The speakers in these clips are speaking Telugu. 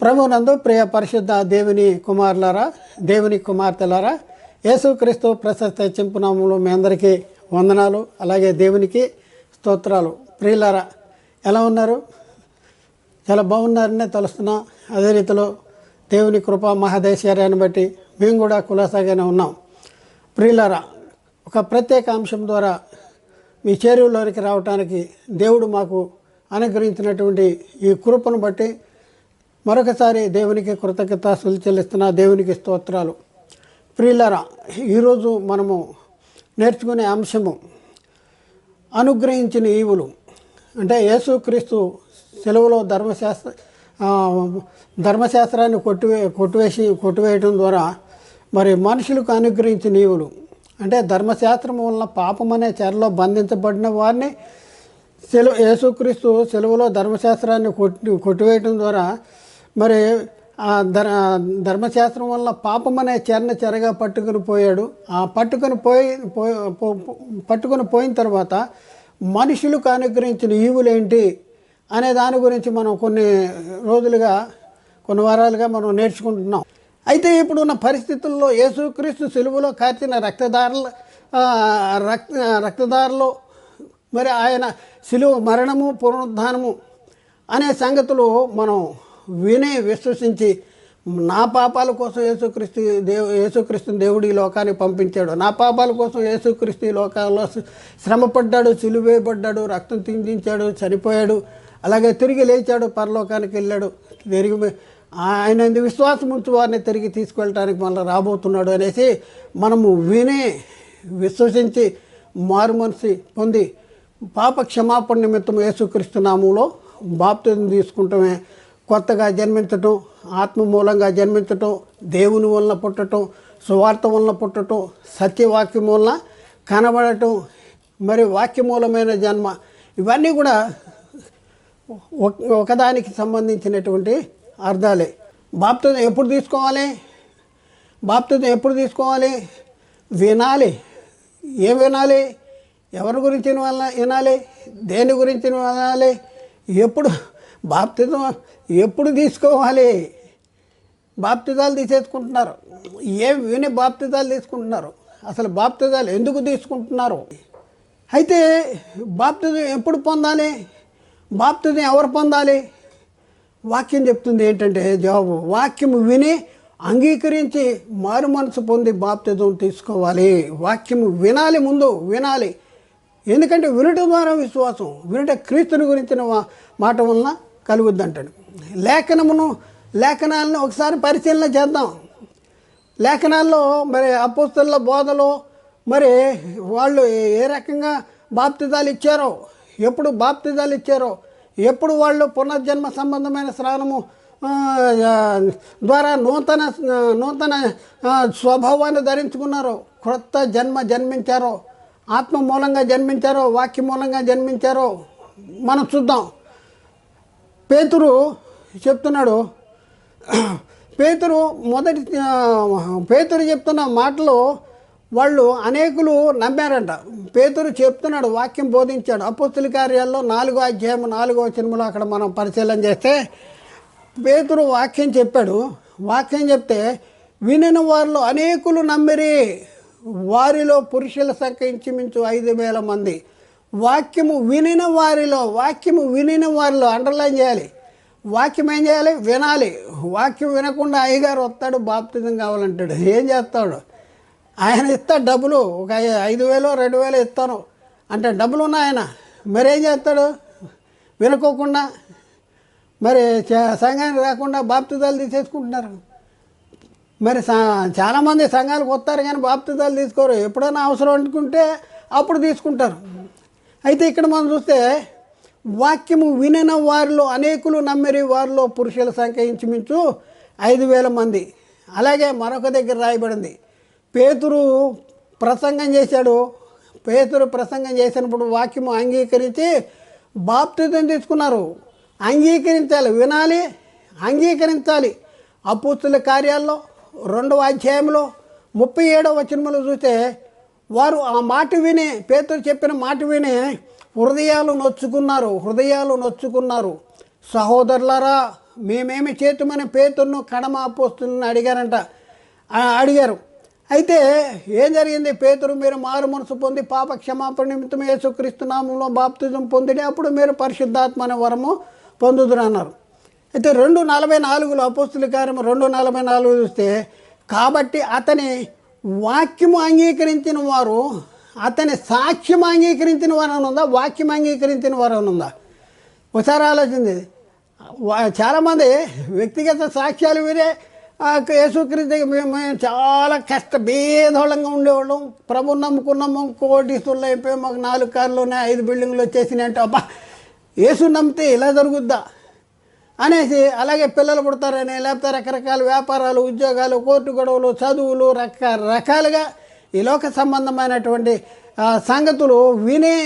ప్రభునందు ప్రియ పరిశుద్ధ దేవుని కుమారులారా దేవుని కుమార్తెలారా యేసుక్రీస్తు ప్రశస్త చింపునామంలో మీ అందరికీ వందనాలు అలాగే దేవునికి స్తోత్రాలు. ప్రియులారా ఎలా ఉన్నారు? చాలా బాగున్నారనే తెలుస్తున్నా. అదే రీతిలో దేవుని కృప మహాదేశ్వర్యాన్ని బట్టి మేము కూడా కులాసాగానే ఉన్నాం. ప్రియులారా ఒక ప్రత్యేక అంశం ద్వారా మీ చేరువలోనికి రావటానికి దేవుడు మాకు అనుగ్రహించినటువంటి ఈ కృపను బట్టి మరొకసారి దేవునికి కృతజ్ఞత చెల్లిస్తున్న దేవునికి స్తోత్రాలు. ప్రియులరా ఈరోజు మనము నేర్చుకునే అంశము అనుగ్రహించిన ఈవులు. అంటే యేసుక్రీస్తు సెలవులో ధర్మశాస్త్ర ధర్మశాస్త్రాన్ని కొట్టివే కొట్టివేసి కొట్టివేయడం ద్వారా మరి మనుషులకు అనుగ్రహించిన ఈవులు. అంటే ధర్మశాస్త్రం వలన పాపం అనే చెరలో బంధించబడిన వారిని సెలవు యేసుక్రీస్తు సెలవులో ధర్మశాస్త్రాన్ని కొట్టి కొట్టివేయటం ద్వారా మరి ఆ ధర్ ధర్మశాస్త్రం వల్ల పాపం అనే చరణ చెరగా పట్టుకుని పోయాడు. ఆ పట్టుకుని పోయి పట్టుకుని పో- పో- పట్టుకొని పోయిన తర్వాత మనుషులకు అనుగ్రహించిన ఈవులేంటి అనే దాని గురించి మనం కొన్ని రోజులుగా కొన్ని వారాలుగా మనం నేర్చుకుంటున్నాం. అయితే ఇప్పుడున్న పరిస్థితుల్లో యేసుక్రీస్తు సెలువులో కార్చిన రక్తదారుల రక్త రక్తదారులు మరి ఆయన సిలువ మరణము పునరుద్ధానము అనే సంగతులు మనం విని విశ్వసించి నా పాపాల కోసం యేసుక్రీస్తు దేవు యేసుక్రీస్తుని దేవుడు ఈ లోకాన్ని పంపించాడు. నా పాపాల కోసం యేసుక్రీస్తు ఈ లోకాల్లో శ్రమపడ్డాడు సిలువేయబడ్డాడు రక్తం తిందించాడు చనిపోయాడు అలాగే తిరిగి లేచాడు పరలోకానికి వెళ్ళాడు. తిరిగి ఆయన విశ్వాసం ఉంచి వారిని తిరిగి తీసుకెళ్ళటానికి మళ్ళీ రాబోతున్నాడు అనేసి మనము విని విశ్వసించి మారు మనసి పొంది పాప క్షమాపణ నిమిత్తం యేసుక్రీస్తు నామంలో బాప్తిజం తీసుకుంటమే. కొత్తగా జన్మించటం ఆత్మ మూలంగా జన్మించటం దేవుని వలన పుట్టటం సువార్త వలన పుట్టటం సత్యవాక్యం వలన కనబడటం మరి వాక్యమూలమైన జన్మ ఇవన్నీ కూడా ఒక- ఒకదానికి సంబంధించినటువంటి అర్థాలే. బాప్తిజం ఎప్పుడు తీసుకోవాలి? బాప్తిజం ఎప్పుడు తీసుకోవాలి? వినాలి. ఏం వినాలి? ఎవరి గురించి వల్ల వినాలి. దేని గురించి వినాలి? ఎప్పుడు బాప్తిజం ఎప్పుడు తీసుకోవాలి? బాప్తిజాలు తీసేసుకుంటున్నారు. ఏం విని బాప్తిజాలు తీసుకుంటున్నారు? అసలు బాప్తిజాలు ఎందుకు తీసుకుంటున్నారు? అయితే బాప్తిజం ఎప్పుడు పొందాలి? బాప్తిజం ఎవరు పొందాలి? వాక్యం చెప్తుంది ఏంటంటే జవాబు వాక్యం విని అంగీకరించి మారు మనసు పొంది బాప్తిజం తీసుకోవాలి. వాక్యం వినాలి ముందు వినాలి. ఎందుకంటే వినటం ద్వారా విశ్వాసం వినట క్రీస్తుని గురించిన మాట వలన కలుగుద్ది అంటాడు లేఖనమును లేఖనాలను ఒకసారి పరిశీలన చేద్దాం. లేఖనాల్లో మరి అపోస్తుల బోధలో మరి వాళ్ళు ఏ రకంగా బాప్తిదాలు ఇచ్చారో ఎప్పుడు బాప్తిదాలు ఇచ్చారో ఎప్పుడు వాళ్ళు పునర్జన్మ సంబంధమైన స్నానము ద్వారా నూతన నూతన స్వభావాన్ని ధరించుకున్నారో క్రొత్త జన్మ జన్మించారో ఆత్మ మూలంగా జన్మించారో వాక్య మూలంగా జన్మించారో మనం చూద్దాం. పేతురు చెప్తున్నాడు. పేతురు మొదటి పేతురు చెప్తున్న మాటలు వాళ్ళు అనేకులు నమ్మారంట. పేతురు చెప్తున్నాడు వాక్యం బోధించాడు. అపోస్తుల కార్యాల్లో నాలుగో అధ్యాయం నాలుగో సినిమాలో అక్కడ మనం పరిశీలన చేస్తే పేతురు వాక్యం చెప్పాడు. వాక్యం చెప్తే వినిన వారిలో అనేకులు నమ్మిరి. వారిలో పురుషుల సంఖ్య ఇంచుమించు ఐదు వేల మంది. వాక్యము వినిన వారిలో వాక్యము వినిన వారిలో అండర్లైన్ చేయాలి. వాక్యం ఏం చేయాలి? వినాలి. వాక్యం వినకుండా అయ్యగారు వస్తాడు బాప్తిజం కావాలంటాడు. ఏం చేస్తాడు? ఆయన ఇస్తాడు డబ్బులు ఒక ఐదు వేలు రెండు వేలు ఇస్తాను. అంటే డబ్బులు ఉన్నాయి ఆయన. మరేం చేస్తాడు? వినుకోకుండా మరి సంఘానికి రాకుండా బాప్తిదాలు తీసేసుకుంటున్నారు. మరి సా- చాలామంది సంఘాలకు వస్తారు కానీ బాప్తిదాలు తీసుకోరు. ఎప్పుడైనా అవసరం అనుకుంటే అప్పుడు తీసుకుంటారు. అయితే ఇక్కడ మనం చూస్తే వాక్యము వినిన వారిలో అనేకులు నమ్మిరి వారిలో పురుషుల సంఖ్య ఇంచుమించు ఐదు వేల మంది. అలాగే మరొక దగ్గర రాయబడింది. పేతురు ప్రసంగం చేశాడు. పేతురు ప్రసంగం చేసినప్పుడు వాక్యము అంగీకరించి బాప్తిజం తీసుకున్నారు. అంగీకరించాలి వినాలి అంగీకరించాలి. అపుస్తుల కార్యాల్లో రెండవ అధ్యాయంలో ముప్పై ఏడవ వచనములు చూస్తే వారు ఆ మాట విని పేతురు చెప్పిన మాట విని హృదయాలు నొచ్చుకున్నారు హృదయాలు నొచ్చుకున్నారు. సహోదరులరా మేమేమి చేతుమని పేతుర్ను కడమాపోస్తుందని అడిగారంట. అడిగారు. అయితే ఏం జరిగింది? పేతురు మీరు మారు మనసు పొంది పాప క్షమాపణ నిమిత్తం యేసుక్రీస్తు నామంలో బాప్తిజం పొందిడి అప్పుడు మీరు పరిశుద్ధాత్మ అనే వరము పొందుదురు అన్నారు. అయితే రెండు నలభై నాలుగులో అపోస్తుల కార్యం రెండు నలభై నాలుగు చూస్తే కాబట్టి అతని వాక్యము అంగీకరించిన వారు అతని సాక్ష్యం అంగీకరించిన వారు ఉందా? వాక్యం అంగీకరించిన వారు అని ఉందా? ఒకసారి ఆలోచింది చాలామంది వ్యక్తిగత సాక్ష్యాలు వీరే ఆ యేసుక్రీస్తు మేము మేము చాలా కష్ట భేదోళంగా ఉండేవాళ్ళం. ప్రభు నమ్ముకున్నాము కోటీసులు అయిపోయి. మాకు నాలుగు కార్లు ఉన్నాయి ఐదు బిల్డింగ్లు వచ్చేసినాయి అంటే అబ్బా యేసు నమ్మితే ఇలా జరుగుద్దా? అనేసి అలాగే పిల్లలు పుడతారని లేకపోతే రకరకాల వ్యాపారాలు ఉద్యోగాలు కోర్టు గొడవలు చదువులు రకరకాలుగా ఈ లోక సంబంధమైనటువంటి సంగతులు విని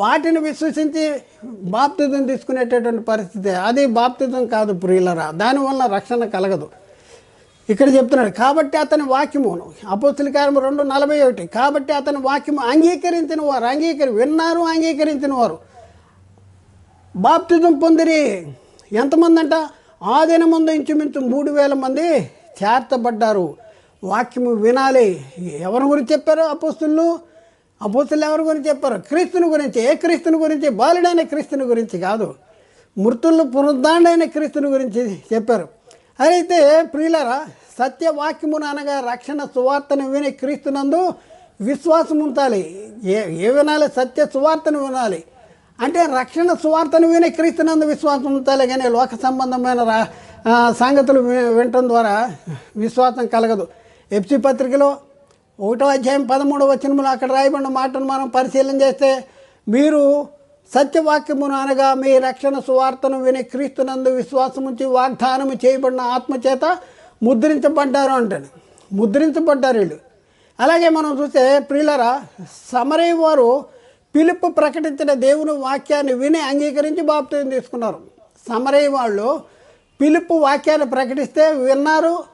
వాటిని విశ్వసించి బాప్తిజం తీసుకునేటటువంటి పరిస్థితి అది బాప్తిజం కాదు ప్రియులరా. దానివల్ల రక్షణ కలగదు. ఇక్కడ చెప్తున్నాడు కాబట్టి అతని వాక్యము అపోస్తుల కార్యము రెండు నలభై ఒకటి కాబట్టి అతని వాక్యము అంగీకరించిన వారు అంగీకరి విన్నారు అంగీకరించిన వారు. బాప్తిజం పొందిరి. ఎంతమంది అంట ఆ దినముందు ఇంచుమించు మూడు వేల మంది చేర్చబడ్డారు. వాక్యము వినాలి. ఎవరి గురించి చెప్పారు అపోస్తులు? అపోస్తులు ఎవరి గురించి చెప్పారు? క్రీస్తుని గురించి. ఏ క్రీస్తుని గురించి? బాలుడైన క్రీస్తుని గురించి కాదు. మృతులు పునరుద్ధాండైన క్రీస్తుని గురించి చెప్పారు. అయితే ప్రియులరా సత్యవాక్యమును అనగా రక్షణ సువార్తను విని క్రీస్తునందు విశ్వాసం ఉంచాలి ఏ ఏ వినాలి? సత్య సువార్తను వినాలి. అంటే రక్షణ సువార్తను విని క్రీస్తునందు విశ్వాసం ఉంచాలి కానీ లోక సంబంధమైన రా సంగతులు వినటం ద్వారా విశ్వాసం కలగదు. ఎఫ్సి పత్రికలో ఒకటో అధ్యాయం పదమూడవ వచనములు అక్కడ రాయబడిన మాటను మనం పరిశీలన చేస్తే మీరు సత్యవాక్యమును అనగా మీ రక్షణ సువార్తను విని క్రీస్తునందు విశ్వాసముంచి వాగ్దానం చేయబడిన ఆత్మచేత ముద్రించబడ్డారు అంటాడు. ముద్రించబడ్డారు వీళ్ళు. అలాగే మనం చూస్తే ప్రియులరా సమరై వారు పిలుపు ప్రకటించిన దేవుని వాక్యాన్ని విని అంగీకరించి బాప్తిజం తీసుకున్నారు. సమరయ్య వాళ్ళు పిలుపు వాక్యాన్ని ప్రకటిస్తే విన్నారు.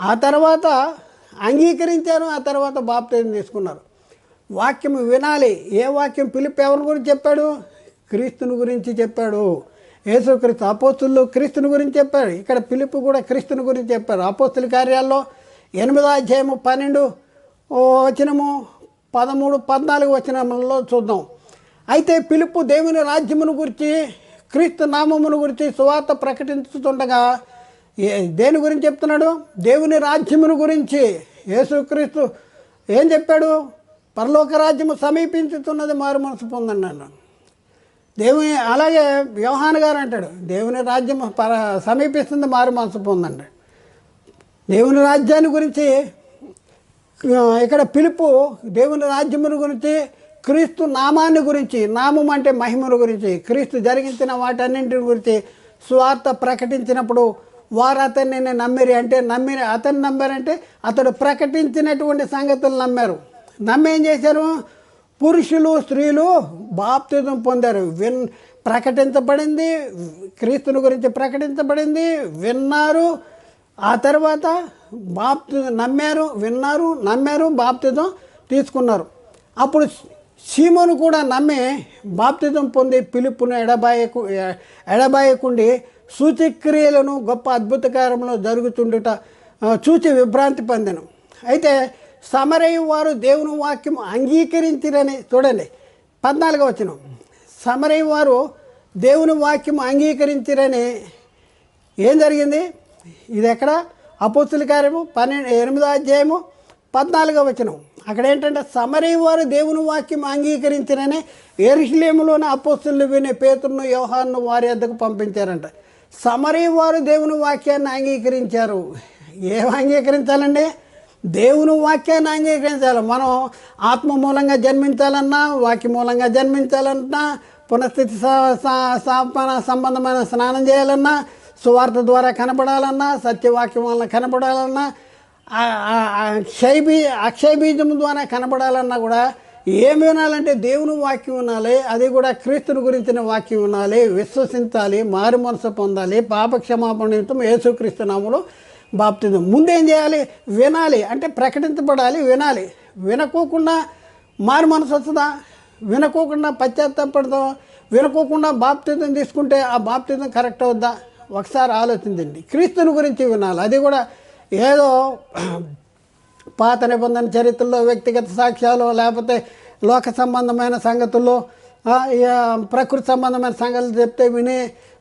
ఆ తర్వాత అంగీకరించారు ఆ తర్వాత బాప్తిజం తీసుకున్నారు. వాక్యం వినాలి. ఏ వాక్యం పిలుపు ఎవరి గురించి చెప్పాడు? క్రీస్తుని గురించి చెప్పాడు. యేసుక్రీస్తు అపోస్తులు క్రీస్తుని గురించి చెప్పాడు. ఇక్కడ పిలుపు కూడా క్రీస్తుని గురించి చెప్పారు. అపోస్తుల కార్యాల్లో ఎనిమిదో అధ్యాయము పన్నెండు ఓ వచనము పదమూడు పద్నాలుగు వచనములలో చూద్దాం. అయితే పిలుపు దేవుని రాజ్యమును గురించి క్రీస్తు నామమును గురించి సువార్త ప్రకటించుతుండగా దేని గురించి చెప్తున్నాడు? దేవుని రాజ్యమును గురించి. యేసుక్రీస్తు ఏం చెప్పాడు? పరలోక రాజ్యము సమీపించుతున్నది మారు మనసు పొందన్నాను. దేవుని అలాగే వ్యవహాన్ గారు అంటాడు దేవుని రాజ్యం పర సమీపిస్తుంది మారు మనసు పొందండి. దేవుని రాజ్యాన్ని గురించి ఇక్కడ పిలుపు దేవుని రాజ్యమును గురించి క్రీస్తు నామాన్ని గురించి నామం అంటే మహిమను గురించి క్రీస్తు జరిగించిన వాటన్నింటి గురించి స్వార్థ ప్రకటించినప్పుడు వారు అతన్ని నమ్మిరి అంటే నమ్మిరి అతన్ని నమ్మారంటే అతడు ప్రకటించినటువంటి సంగతులు నమ్మారు. నమ్మేం చేశారు? పురుషులు స్త్రీలు బాప్తిజం పొందారు. విన్ ప్రకటించబడింది క్రీస్తుని గురించి ప్రకటించబడింది విన్నారు. ఆ తర్వాత బాప్తి నమ్మారు విన్నారు నమ్మారు బాప్తిజం తీసుకున్నారు. అప్పుడు సీమోను కూడా నమ్మి బాప్తిజం పొంది పిలుపును ఎడబాయకు ఎడబాయకుండి సూచక్రియలను గొప్ప అద్భుతకారంలో జరుగుతుండుట చూచి విభ్రాంతి పొందను. అయితే సమరయ్య వారు దేవుని వాక్యం అంగీకరించిరని చూడండి. పద్నాలుగో వచ్చిన సమరయ్య వారు దేవుని వాక్యం అంగీకరించిరని ఏం జరిగింది? ఇది ఎక్కడ అపోస్తుల కార్యము పన్నెండు ఎనిమిదో అధ్యాయము పద్నాలుగో వచనం. అక్కడ ఏంటంటే సమరీ వారు దేవుని వాక్యం అంగీకరించిననే ఎరుషులేములోని అపోస్తులు వినే పేతులను వ్యవహారను వారి వద్దకు పంపించారంట. సమరీ వారు దేవుని వాక్యాన్ని అంగీకరించారు. ఏం అంగీకరించాలండి? దేవుని వాక్యాన్ని అంగీకరించాలి. మనం ఆత్మ మూలంగా జన్మించాలన్నా వాక్య మూలంగా జన్మించాలన్నా పునఃస్థితి సంబంధమైన స్నానం చేయాలన్నా సువార్త ద్వారా కనపడాలన్నా సత్యవాక్యం వలన కనపడాలన్నా క్షయబీ అక్షయబీజం క్షయ బీ అక్షయ ద్వారా కనపడాలన్నా కూడా ఏమి వినాలంటే దేవుని వాక్యం వినాలి అది కూడా క్రీస్తుని గురించిన వాక్యం వినాలి విశ్వసించాలి మారు మనసు పొందాలి పాపక్షమాపణ నిమిత్తం యేసుక్రీస్తు నామములో బాప్తిజం. ముందేం చేయాలి? వినాలి అంటే ప్రకటించబడాలి వినాలి. వినకోకుండా మారు మనసు వస్తుందా? వినకోకుండా పశ్చాత్తాపడతాం వినకోకుండా బాప్తిజం తీసుకుంటే ఆ బాప్తిజం కరెక్ట్ అవుద్దా? ఒకసారి ఆలోచించండి. క్రీస్తుని గురించి వినాలి. అది కూడా ఏదో పాత నిబంధన చరిత్రలో వ్యక్తిగత సాక్ష్యాలు లేకపోతే లోక సంబంధమైన సంగతుల్లో ఇక ప్రకృతి సంబంధమైన సంగతులు చెప్తే విని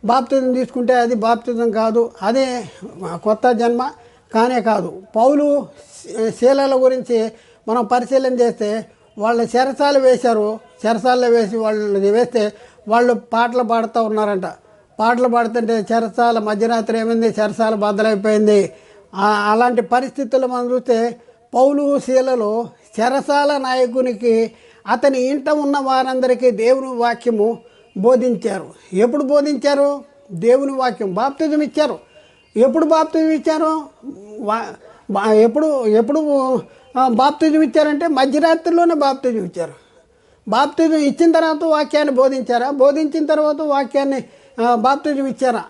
బాప్తిజం తీసుకుంటే అది బాప్తిజం కాదు. అదే కొత్త జన్మ కానే కాదు. పౌలు శీలాల శీలల గురించి మనం పరిశీలన చేస్తే వాళ్ళ చెరసాలు వేశారు. చెరసాల్లో వేసి వాళ్ళు వేస్తే వాళ్ళు పాటలు పాడుతూ ఉన్నారంట. పాటలు పాడుతుంటే చెరసాల మధ్యరాత్రి ఏమైంది? చెరసాల బద్దలైపోయింది. అలాంటి పరిస్థితులు మనం చూస్తే పౌలు శీలలో చెరసాల నాయకునికి అతని ఇంట ఉన్న వారందరికీ దేవుని వాక్యము బోధించారు. ఎప్పుడు బోధించారు? దేవుని వాక్యం బాప్తిజం ఇచ్చారు. ఎప్పుడు బాప్తిజం ఇచ్చారు? ఎప్పుడు ఎప్పుడు బాప్తిజం ఇచ్చారంటే మధ్యరాత్రిలోనే బాప్తిజం ఇచ్చారు. బాప్తిజం ఇచ్చిన తర్వాత వాక్యాన్ని బోధించారా? బోధించిన తర్వాత వాక్యాన్ని బాప్తిజం ఇచ్చారా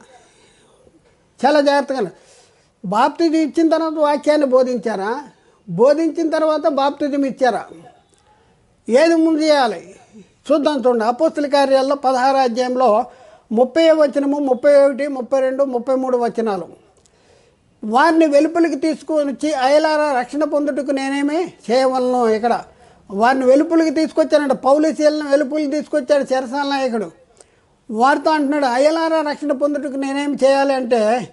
చాలా జాగ్రత్తగా బాప్తిజం ఇచ్చిన తర్వాత వాక్యాన్ని బోధించారా బోధించిన తర్వాత బాప్తిజం ఇచ్చారా? ఏది ముందు చేయాలి? చూద్దాం చూడండి. అపోస్తుల కార్యాల్లో పదహారు అధ్యాయంలో ముప్పై వచనము ముప్పై ఒకటి ముప్పై రెండు ముప్పై మూడు వచనాలు. వారిని వెలుపలికి తీసుకొని వచ్చి అయలారా రక్షణ పొందుటకు నేనేమి చేయవలను ఇక్కడ? వారిని వెలుపలికి తీసుకొచ్చానంట. పౌలిసీలను వెలుపలికి తీసుకొచ్చాడు చెరసాల నాయకుడు. వారితో అంటున్నాడు అయ్యలారా రక్షణ పొందుటకు నేనేం చేయాలి అంటే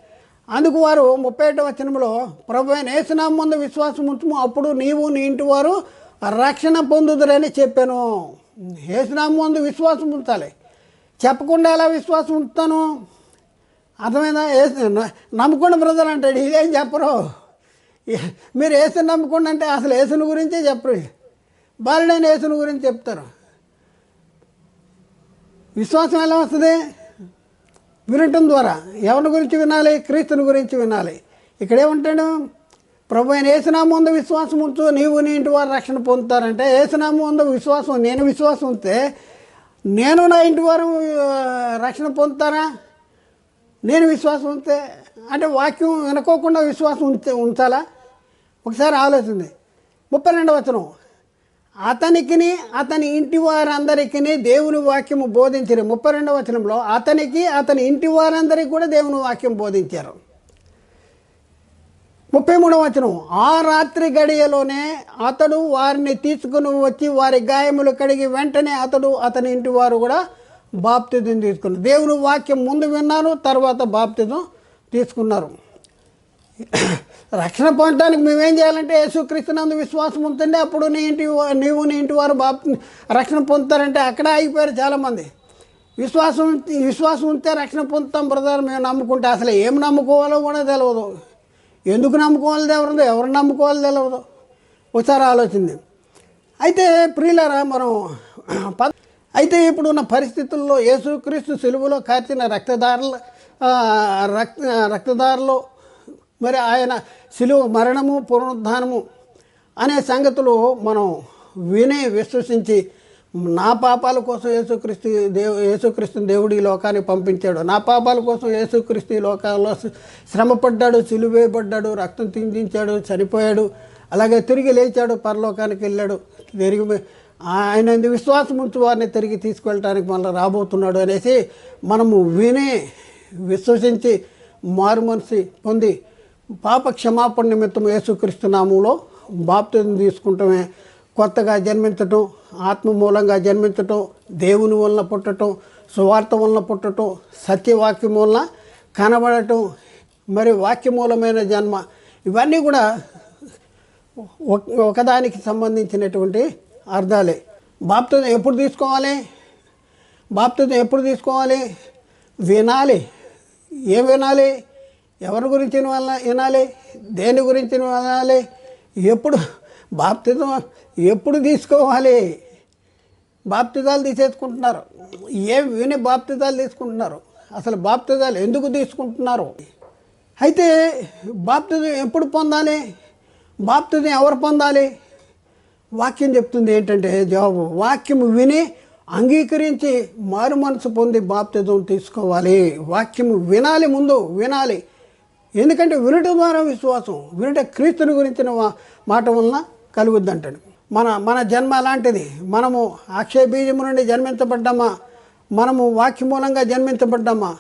అందుకు వారు ముప్పై ఏటో వచనంలో ప్రభు అయిన ముందు విశ్వాసం ఉంచుము అప్పుడు నీవు నీ ఇంటి వారు రక్షణ పొందుదురని చెప్పాను. ఏసునామ ముందు విశ్వాసం ఉంచాలి. చెప్పకుండా ఎలా విశ్వాసం ఉంచుతాను? అర్థమైందా? ఏసు నమ్ముకోండి బ్రదర్ అంటాడు ఇదేం చెప్పరు? మీరు ఏసుని నమ్ముకుండా అంటే అసలు ఏసుని గురించే చెప్పరు. బాలుడైన ఏసుని గురించి చెప్తారు. విశ్వాసం ఎలా వస్తుంది? వినటం ద్వారా. ఎవరి గురించి వినాలి? క్రీస్తుని గురించి వినాలి. ఇక్కడేమంటాడు ప్రభు ఆయన ఏసునామం ఉందో విశ్వాసం ఉంచు. నీవు నీ ఇంటి వారు రక్షణ పొందుతారంటే ఏసునామం ఉందో విశ్వాసం నేను విశ్వాసం ఉంటే నేను నా ఇంటి వారు రక్షణ పొందుతారా? నేను విశ్వాసం ఉంటే అంటే వాక్యం వినుకోకుండా విశ్వాసం ఉంచే ఉంచాలా? ఒకసారి ఆలోచింది ముప్పై రెండవ వచనం. అతనికిని అతని ఇంటి వారందరికీ దేవుని వాక్యము బోధించారు. ముప్పై రెండవ వచనంలో అతనికి అతని ఇంటి వారందరికీ కూడా దేవుని వాక్యం బోధించారు. ముప్పై మూడవ వచనం ఆ రాత్రి గడియలోనే అతడు వారిని తీసుకుని వచ్చి వారి గాయములు కడిగి వెంటనే అతడు అతని ఇంటి వారు కూడా బాప్తిజం తీసుకున్నారు. దేవుని వాక్యం ముందు విన్నారు తర్వాత బాప్తిజం తీసుకున్నారు. రక్షణ పొందడానికి మేమేం చేయాలంటే యేసుక్రీస్తునందు విశ్వాసం ఉంటుంది అప్పుడు నీ ఇంటి నీవు నీ ఇంటి వారు బాప్ రక్షణ పొందుతారంటే అక్కడ ఆగిపోయారు చాలామంది. విశ్వాసం విశ్వాసం ఉంటే రక్షణ పొందుతాం బ్రదర్ మేము నమ్ముకుంటే అసలు ఏం నమ్ముకోవాలో కూడా తెలియదు ఎందుకు నమ్ముకోవాలి తెలియదు ఎవరు నమ్ముకోవాలి తెలియదు ఒకసారి ఆలోచింది. అయితే ప్రియులరా మనం ప- అయితే ఇప్పుడున్న పరిస్థితుల్లో యేసుక్రీస్తు సెలువులో కార్చిన రక్తదారుల రక్త రక్తదారులు మరి ఆయన శిలువ మరణము పునరుద్ధానము అనే సంగతులు మనం విని విశ్వసించి నా పాపాల కోసం యేసుక్రీస్తు దేవు యేసుక్రీస్తుని దేవుడు ఈ లోకాన్ని పంపించాడు. నా పాపాల కోసం యేసుక్రీస్తు ఈ లోకాల్లో శ్రమపడ్డాడు సిలువేయబడ్డాడు రక్తం తిందించాడు చనిపోయాడు అలాగే తిరిగి లేచాడు పరలోకానికి వెళ్ళాడు. తిరిగి ఆయన విశ్వాసం ఉంచు వారిని తిరిగి తీసుకెళ్ళటానికి మళ్ళీ రాబోతున్నాడు అనేసి మనము విని విశ్వసించి మారు మనసి పొంది పాప క్షమాపణ నిమిత్తం యేసుక్రీస్తు నామంలో బాప్తిజం తీసుకుంటమే కొత్తగా జన్మించటం ఆత్మ మూలంగా జన్మించటం దేవుని వలన పుట్టటం సువార్త వలన పుట్టటం సత్యవాక్యం వలన కనబడటం మరి వాక్యమూలమైన జన్మ ఇవన్నీ కూడా ఒక- ఒకదానికి సంబంధించినటువంటి అర్థాలే. బాప్తిజం ఎప్పుడు తీసుకోవాలి? బాప్తిజం ఎప్పుడు తీసుకోవాలి? వినాలి. ఏం వినాలి? ఎవరి గురించి వల్ల వినాలి? దేని గురించి వినాలి ఎప్పుడు బాప్తిజం ఎప్పుడు తీసుకోవాలి? బాప్తిజాలు తీసేసుకుంటున్నారు. ఏం విని బాప్తిజాలు తీసుకుంటున్నారు? అసలు బాప్తిజాలు ఎందుకు తీసుకుంటున్నారు? అయితే బాప్తిజం ఎప్పుడు పొందాలి? బాప్తిజం ఎవరు పొందాలి? వాక్యం చెప్తుంది ఏంటంటే జవాబు వాక్యం విని అంగీకరించి మారు మనసు పొంది బాప్తిజం తీసుకోవాలి. వాక్యం వినాలి ముందు వినాలి. ఎందుకంటే వినటం ద్వారా విశ్వాసం వినట క్రీస్తుని గురించిన మాట వలన కలుగుద్ది అంటాడు మన మన జన్మ అలాంటిది. మనము అక్షయ బీజము నుండి జన్మించబడ్డామా? మనము వాక్య మూలంగా జన్మించబడ్డామా?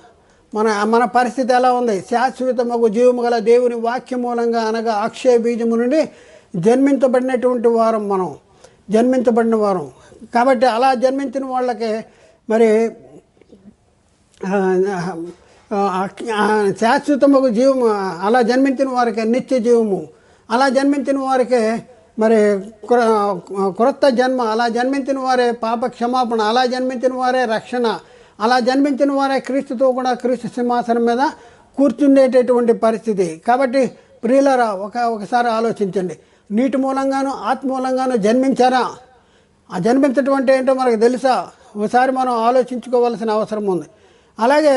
మన మన పరిస్థితి ఎలా ఉంది? శాశ్వతమగు జీవము గల దేవుని వాక్యం మూలంగా అనగా అక్షయ బీజము నుండి జన్మించబడినటువంటి వారం మనం జన్మించబడిన వారం. కాబట్టి అలా జన్మించిన వాళ్ళకి మరి శాశ్వతముకు జీవము అలా జన్మించిన వారికి నిత్య జీవము. అలా జన్మించిన వారికి మరి క్రొత్త జన్మ అలా జన్మించిన వారే పాప క్షమాపణ అలా జన్మించిన వారే రక్షణ అలా జన్మించిన వారే క్రీస్తుతో కూడా క్రీస్తు సింహాసనం మీద కూర్చుండేటటువంటి పరిస్థితి. కాబట్టి ప్రియులరా ఒక ఒకసారి ఆలోచించండి. నీటి మూలంగాను ఆత్మ మూలంగాను జన్మించారా? ఆ జన్మించటం అంటే ఏంటో మనకు తెలుసా? ఒకసారి మనం ఆలోచించుకోవాల్సిన అవసరం ఉంది. అలాగే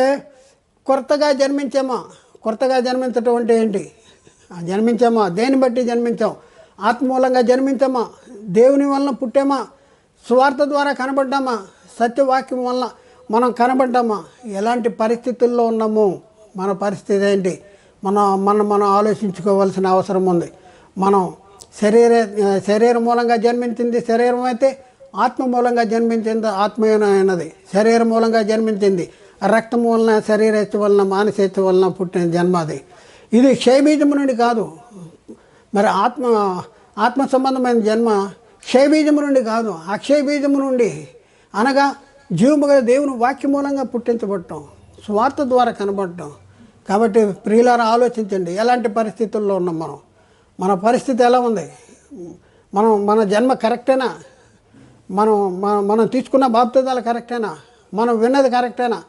కొత్తగా జన్మించామా? కొత్తగా జన్మించటం అంటే ఏంటి? జన్మించామా? దేని బట్టి జన్మించాం? ఆత్మూలంగా జన్మించామా? దేవుని వలన పుట్టామా? స్వార్థ ద్వారా కనబడ్డామా? సత్యవాక్యం వలన మనం కనబడ్డామా? ఎలాంటి పరిస్థితుల్లో ఉన్నాము? మన పరిస్థితి ఏంటి? మనం మనం మనం ఆలోచించుకోవాల్సిన అవసరం ఉంది. మనం శరీర శరీరం మూలంగా జన్మించింది శరీరం అయితే ఆత్మ మూలంగా జన్మించింది ఆత్మీయమైనది శరీరం మూలంగా జన్మించింది రక్తం వలన శరీరేచ్ఛ వలన మానసేచ్ఛ వలన పుట్టిన జన్మ అది. ఇది క్షయబీజము నుండి కాదు. మరి ఆత్మ ఆత్మ సంబంధమైన జన్మ క్షయబీజము నుండి కాదు. అక్షయ బీజము నుండి అనగా జీవము గల దేవుని వాక్య మూలంగా పుట్టించబడటం స్వార్థ ద్వారా కనబడటం. కాబట్టి ప్రియులారా ఆలోచించండి. ఎలాంటి పరిస్థితుల్లో ఉన్నాం మనం? మన పరిస్థితి ఎలా ఉంది? మనం మన జన్మ కరెక్టేనా? మనం మనం తీసుకున్న బాప్తిదాలు కరెక్టేనా? మనం విన్నది కరెక్టేనా?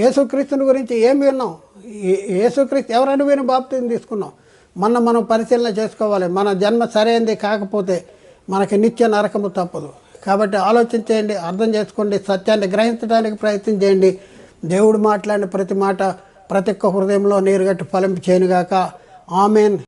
యేసుక్రీస్తుని గురించి ఏం విన్నాం? ఏ- యేసుక్రీస్తు ఎవరైనా విని బాప్తిని తీసుకున్నాం. మన మనం పరిశీలన చేసుకోవాలి. మన జన్మ సరైనది కాకపోతే మనకి నిత్య నరకము తప్పదు. కాబట్టి ఆలోచించేయండి అర్థం చేసుకోండి సత్యాన్ని గ్రహించడానికి ప్రయత్నం చేయండి. దేవుడు మాట్లాడిన ప్రతి మాట ప్రతి ఒక్క హృదయంలో నీరుగట్టు ఫలింపు చేయనుగాక ఆమెన్.